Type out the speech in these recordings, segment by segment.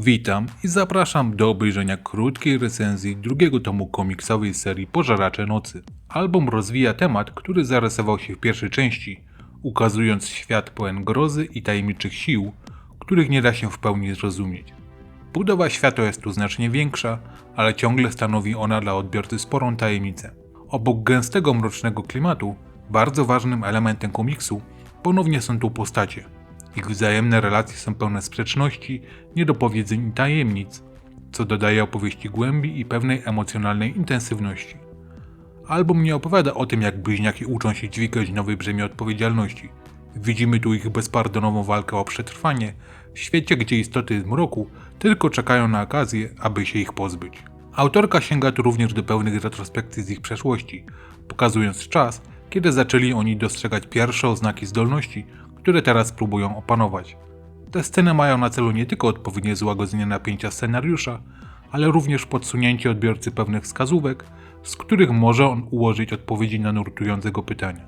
Witam i zapraszam do obejrzenia krótkiej recenzji drugiego tomu komiksowej serii Pożeracze Nocy. Album rozwija temat, który zarysował się w pierwszej części, ukazując świat pełen grozy i tajemniczych sił, których nie da się w pełni zrozumieć. Budowa świata jest tu znacznie większa, ale ciągle stanowi ona dla odbiorcy sporą tajemnicę. Obok gęstego mrocznego klimatu, bardzo ważnym elementem komiksu ponownie są tu postacie. Ich wzajemne relacje są pełne sprzeczności, niedopowiedzeń i tajemnic, co dodaje opowieści głębi i pewnej emocjonalnej intensywności. Album nie opowiada o tym, jak bliźniaki uczą się dźwigać nowej brzemię odpowiedzialności. Widzimy tu ich bezpardonową walkę o przetrwanie w świecie, gdzie istoty mroku tylko czekają na okazję, aby się ich pozbyć. Autorka sięga tu również do pełnych retrospekcji z ich przeszłości, pokazując czas, kiedy zaczęli oni dostrzegać pierwsze oznaki zdolności, które teraz próbują opanować. Te sceny mają na celu nie tylko odpowiednie złagodzenie napięcia scenariusza, ale również podsunięcie odbiorcy pewnych wskazówek, z których może on ułożyć odpowiedzi na nurtujące go pytania.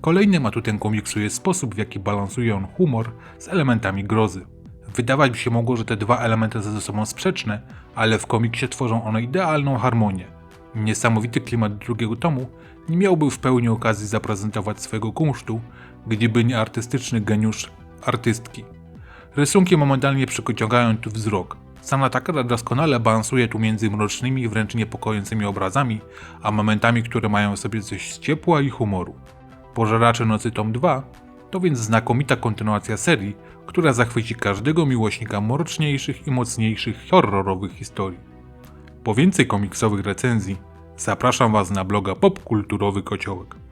Kolejnym atutem komiksu jest sposób, w jaki balansuje on humor z elementami grozy. Wydawać by się mogło, że te dwa elementy są ze sobą sprzeczne, ale w komiksie tworzą one idealną harmonię. Niesamowity klimat drugiego tomu nie miałby w pełni okazji zaprezentować swojego kunsztu, gdyby nie artystyczny geniusz artystki. Rysunki momentalnie przyciągają tu wzrok. Sama Takara doskonale balansuje tu między mrocznymi wręcz niepokojącymi obrazami, a momentami, które mają w sobie coś z ciepła i humoru. Pożeracze Nocy Tom 2 to więc znakomita kontynuacja serii, która zachwyci każdego miłośnika mroczniejszych i mocniejszych horrorowych historii. Po więcej komiksowych recenzji zapraszam Was na bloga Popkulturowy Kociołek.